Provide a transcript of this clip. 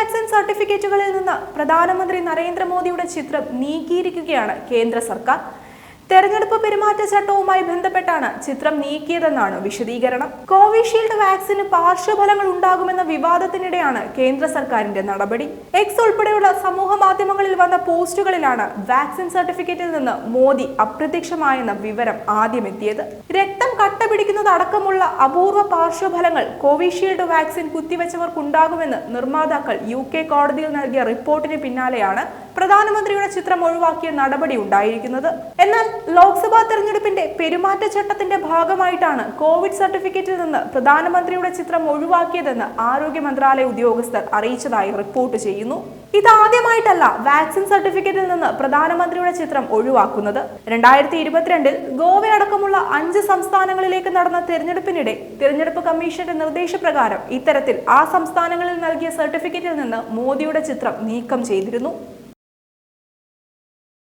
Vaccine സർട്ടിഫിക്കറ്റുകളിൽ നിന്ന് പ്രധാനമന്ത്രി നരേന്ദ്രമോദിയുടെ ചിത്രം നീക്കിയിരിക്കുകയാണ് കേന്ദ്ര സർക്കാർ. തെരഞ്ഞെടുപ്പ് പെരുമാറ്റച്ചട്ടവുമായി ബന്ധപ്പെട്ടാണ് ചിത്രം നീക്കിയതെന്നാണ് വിശദീകരണം. കോവിഷീൽഡ് വാക്സിന് പാർശ്വഫലങ്ങൾ ഉണ്ടാകുമെന്ന വിവാദത്തിനിടെയാണ് കേന്ദ്ര സർക്കാരിന്റെ നടപടി. എക്സ് ഉൾപ്പെടെയുള്ള സമൂഹ മാധ്യമങ്ങളിൽ വന്ന പോസ്റ്റുകളിലാണ് വാക്സിൻ സർട്ടിഫിക്കറ്റിൽ നിന്ന് മോദി അപ്രത്യക്ഷമായെന്ന വിവരം ആദ്യമെത്തിയത്. രക്തം കട്ട അപൂർവ പാർശ്വഫലങ്ങൾ കോവിഷീൽഡ് വാക്സിൻ കുത്തിവെച്ചവർക്കുണ്ടാകുമെന്ന് നിർമ്മാതാക്കൾ യു കെ കോടതിയിൽ നൽകിയ റിപ്പോർട്ടിന് പിന്നാലെയാണ് പ്രധാനമന്ത്രിയുടെ ചിത്രം ഒഴിവാക്കിയ നടപടി ഉണ്ടായിരിക്കുന്നത്. എന്നാൽ ലോക്സഭാ തെരഞ്ഞെടുപ്പിന്റെ പെരുമാറ്റച്ചട്ടത്തിന്റെ ഭാഗമായിട്ടാണ് കോവിഡ് സർട്ടിഫിക്കറ്റിൽ നിന്ന് പ്രധാനമന്ത്രിയുടെ ചിത്രം ഒഴിവാക്കിയതെന്ന് ആരോഗ്യ മന്ത്രാലയ ഉദ്യോഗസ്ഥർ അറിയിച്ചതായി റിപ്പോർട്ട് ചെയ്യുന്നു. ഇതാദ്യമായിട്ടല്ല വാക്സിൻ സർട്ടിഫിക്കറ്റിൽ നിന്ന് പ്രധാനമന്ത്രിയുടെ ചിത്രം ഒഴിവാക്കുന്നത്. രണ്ടായിരത്തി ഇരുപത്തിരണ്ടിൽ ഗോവയടക്കമുള്ള അഞ്ച് സംസ്ഥാനങ്ങളിലേക്ക് നടന്ന തെരഞ്ഞെടുപ്പിനിടെ തിരഞ്ഞെടുപ്പ് കമ്മീഷന്റെ നിർദ്ദേശപ്രകാരം ഇത്തരത്തിൽ ആ സംസ്ഥാനങ്ങളിൽ നൽകിയ സർട്ടിഫിക്കറ്റിൽ നിന്ന് മോദിയുടെ ചിത്രം നീക്കം ചെയ്തിരുന്നു.